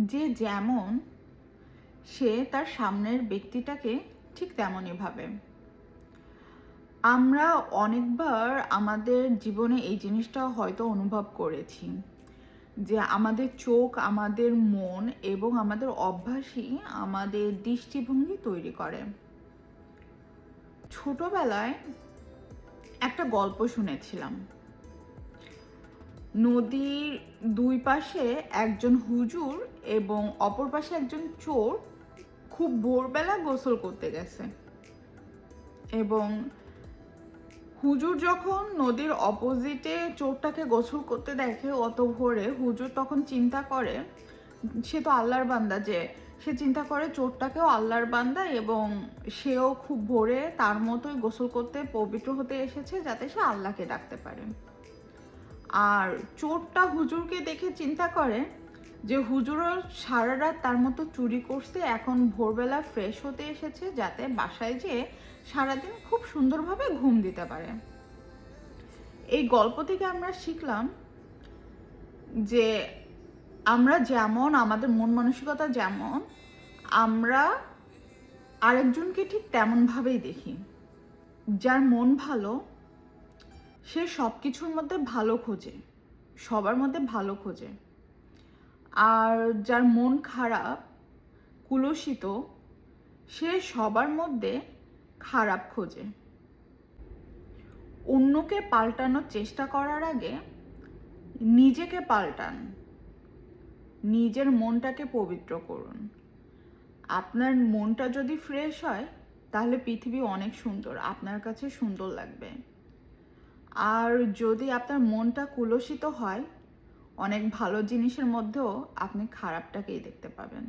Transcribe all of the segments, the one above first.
যে যেমন সে তার সামনের ব্যক্তিটাকে ঠিক তেমনই ভাবে। আমরা অনেকবার আমাদের জীবনে এই জিনিসটা হয়তো অনুভব করেছি যে আমাদের চোখ, আমাদের মন এবং আমাদের অভ্যাসই আমাদের দৃষ্টিভঙ্গি তৈরি করে। ছোটবেলায় একটা গল্প শুনেছিলাম। নদীর দুই পাশে একজন হুজুর এবং অপর পাশে একজন চোর খুব ভোরবেলা গোসল করতে গেছে। এবং হুজুর যখন নদীর অপোজিটে চোরটাকে গোসল করতে দেখে অত ভোরে, হুজুর তখন চিন্তা করে, সে তো আল্লাহর বান্দা যে, সে চিন্তা করে চোরটাকেও আল্লাহর বান্দা এবং সেও খুব ভোরে তার মতোই গোসল করতে পবিত্র হতে এসেছে যাতে সে আল্লাহকে ডাকতে পারে। আর চোরটা হুজুরকে দেখে চিন্তা করে যে হুজুরও সারা রাত তার মতো চুরি করছে, এখন ভোরবেলা ফ্রেশ হতে এসেছে যাতে বাসায় যেয়ে সারাদিন খুব সুন্দরভাবে ঘুম দিতে পারে। এই গল্প থেকে আমরা শিখলাম যে আমরা যেমন, আমাদের মন মানসিকতা যেমন, আমরা আরেকজনকে ঠিক তেমনভাবেই দেখি। যার মন ভালো সে সব কিছুর মধ্যে ভালো খোঁজে, সবার মধ্যে ভালো খোঁজে। আর যার মন খারাপ, কুলসিত, সে সবার মধ্যে খারাপ খোঁজে। অন্যকে পাল্টানোর চেষ্টা করার আগে নিজেকে পাল্টান, নিজের মনটাকে পবিত্র করুন। আপনার মনটা যদি ফ্রেশ হয়, তাহলে পৃথিবী অনেক সুন্দর, আপনার কাছে সুন্দর লাগবে। আর যদি আপনার মনটা কুলসিত হয়, অনেক ভালো জিনিসের মধ্যেও আপনি খারাপটাকেই দেখতে পাবেন।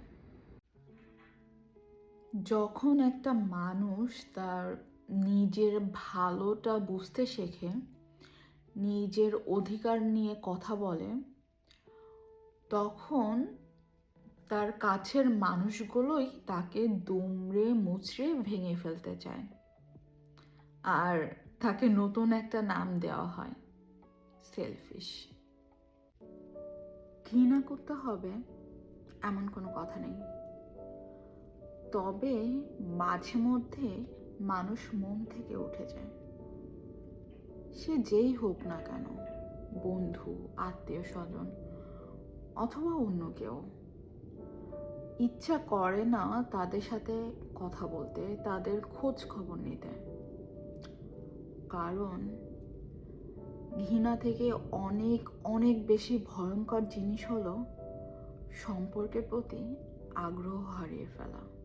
যখন একটা মানুষ তার নিজের ভালোটা বুঝতে শেখে, নিজের অধিকার নিয়ে কথা বলে, তখন তার কাছের মানুষগুলোই তাকে দুমড়ে মুচড়ে ভেঙে ফেলতে চায়। আর তাকে নতুন একটা নাম দেওয়া হয় সেলফিশ ঘৃণা করতে হবে এমন কোনো কথা নেই। তবে মাঝে মধ্যে মানুষ মন থেকে উঠে যায়। সে যেই হোক না কেন, বন্ধু, আত্মীয় স্বজন অথবা অন্য কেউ। ইচ্ছা করে না তাদের সাথে কথা বলতে, তাদের খোঁজ খবর নিতে। কারণ ঘৃণা থেকে অনেক অনেক বেশি ভয়ঙ্কর জিনিস হলো সম্পর্কের প্রতি আগ্রহ হারিয়ে ফেলা।